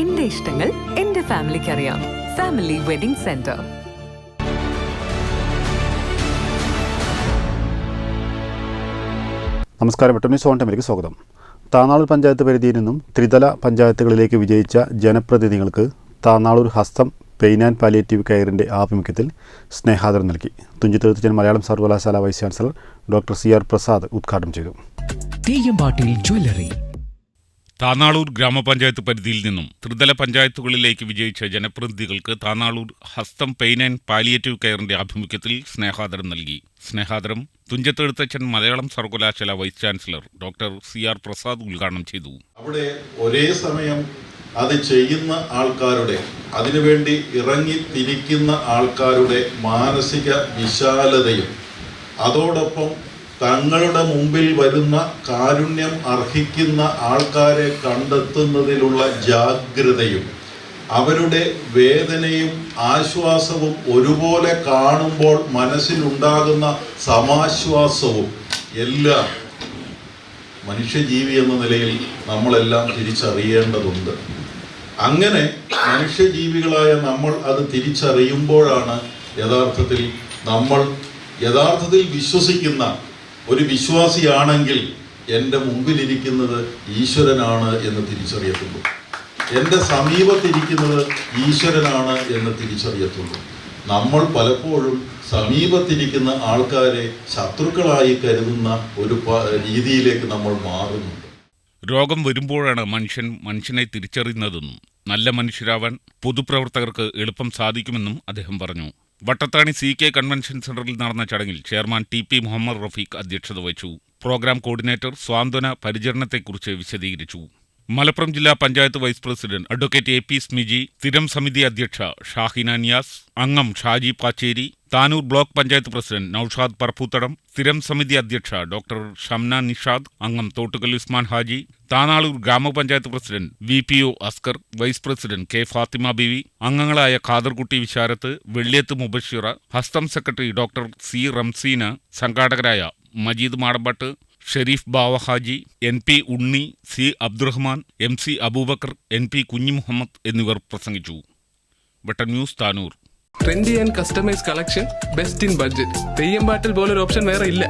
എന്റെ ഇഷ്ടങ്ങൾ എന്റെ ഫാമിലിക്ക് അറിയാം ഫാമിലി വെഡിംഗ് സെന്റർ നമസ്കാരം വെട്ടമി സോണ്ടമിലേക്ക് ടൈമിലേക്ക് സ്വാഗതം. താനാളൂർ പഞ്ചായത്ത് പരിധിയിൽ നിന്നും ത്രിതല പഞ്ചായത്തുകളിലേക്ക് വിജയിച്ച ജനപ്രതിനിധികൾക്ക് Tanalur Hastham pain and palliative കെയറിന്റെ ആഭിമുഖ്യത്തിൽ സ്നേഹാദരം നൽകി. തുഞ്ചത്തെഴുത്തച്ഛൻ മലയാളം സർവകലാശാല vice chancellor doctor C R Prasad ഉദ്ഘാടനം ചെയ്തു. തെയ്യമ്പാട്ടിൽ ജ്വല്ലറി താനാളൂർ ഗ്രാമപഞ്ചായത്ത് പരിധിയിൽ നിന്നും ത്രിതല പഞ്ചായത്തുകളിലേക്ക് വിജയിച്ച ജനപ്രതിനിധികൾക്ക് Tanalur Hastham pain and palliative കെയറിന്റെ ആഭിമുഖ്യത്തിൽ സ്നേഹാദരം നൽകി. സ്നേഹാദരം തുഞ്ചത്തെഴുത്തച്ഛൻ മലയാളം സർവകലാശാല vice chancellor doctor C R Prasad ഉദ്ഘാടനം ചെയ്തു. അവിടെ ഒരേ സമയം അത് ചെയ്യുന്ന ആൾക്കാരുടെ അതിനുവേണ്ടി ഇറങ്ങി തിരിക്കുന്ന ആൾക്കാരുടെ മാനസിക വിശാലതയും അതോടൊപ്പം തങ്ങളുടെ മുമ്പിൽ വരുന്ന കാരുണ്യം അർഹിക്കുന്ന ആൾക്കാരെ കണ്ടെത്തുന്നതിലുള്ള ജാഗ്രതയും അവരുടെ വേദനയും ആശ്വാസവും ഒരുപോലെ കാണുമ്പോൾ മനസ്സിലുണ്ടാകുന്ന സമാശ്വാസവും എല്ലാം മനുഷ്യജീവി എന്ന നിലയിൽ നമ്മളെല്ലാം തിരിച്ചറിയേണ്ടതുണ്ട്. അങ്ങനെ മനുഷ്യജീവികളായ നമ്മൾ അത് തിരിച്ചറിയുമ്പോഴാണ് യഥാർത്ഥത്തിൽ നമ്മൾ യഥാർത്ഥത്തിൽ വിശ്വസിക്കുന്ന ഒരു വിശ്വാസിയാണെങ്കിൽ എന്റെ മുമ്പിലിരിക്കുന്നത് ഈശ്വരനാണ് എന്ന് തിരിച്ചറിയത്തുള്ളൂ. എന്റെ സമീപത്തിരിക്കുന്നത് ഈശ്വരനാണ് എന്ന് തിരിച്ചറിയത്തുള്ളൂ. നമ്മൾ പലപ്പോഴും സമീപത്തിരിക്കുന്ന ആൾക്കാരെ ശത്രുക്കളായി കരുതുന്ന ഒരു രീതിയിലേക്ക് നമ്മൾ മാറുന്നുണ്ട്. രോഗം വരുമ്പോഴാണ് മനുഷ്യൻ മനുഷ്യനെ തിരിച്ചറിയുന്നതെന്നും നല്ല മനുഷ്യരാവാൻ പൊതുപ്രവർത്തകർക്ക് എളുപ്പം സാധിക്കുമെന്നും അദ്ദേഹം പറഞ്ഞു. വട്ടത്താണി സി കെ കൺവെൻഷൻ സെന്ററിൽ നടന്ന ചടങ്ങിൽ chairman T P Muhammad Rafeeq അധ്യക്ഷത വഹിച്ചു. പ്രോഗ്രാം കോർഡിനേറ്റർ സ്വാന്തന പരിചരണത്തെക്കുറിച്ച് വിശദീകരിച്ചു. മലപ്പുറം ജില്ലാ panchayat vice president advocate A P Smiji സ്ഥിരം സമിതി അധ്യക്ഷ ഷാഹിന നിയാസ് അംഗം ഷാജി പാച്ചേരി താനൂർ ബ്ലോക്ക് പഞ്ചായത്ത് പ്രസിഡന്റ് നൌഷാദ് പറപ്പൂത്തടം സ്ഥിരം സമിതി അധ്യക്ഷ ഡോക്ടർ ഷംന നിഷാദ് അംഗം തോട്ടുകൽ ഉസ്മാൻ ഹാജി താനാളൂർ ഗ്രാമപഞ്ചായത്ത് president V P O Askar vice president K Fathima Beevi അംഗങ്ങളായ Khaderkutty Visharath Velliyath Mubashira Hastham secretary doctor C Ramseena സംഘാടകരായ Majeed Madambatt Shareef Bavahaji N P Unni C Abdurahman M C Abubakar N P Kunhimuhammad എന്നിവർ പ്രസംഗിച്ചു. Button news Tanur. Trendy and customise collection best in budget Theyyam പാട്ടിൽ പോലൊരു option വേറെ ഇല്ല.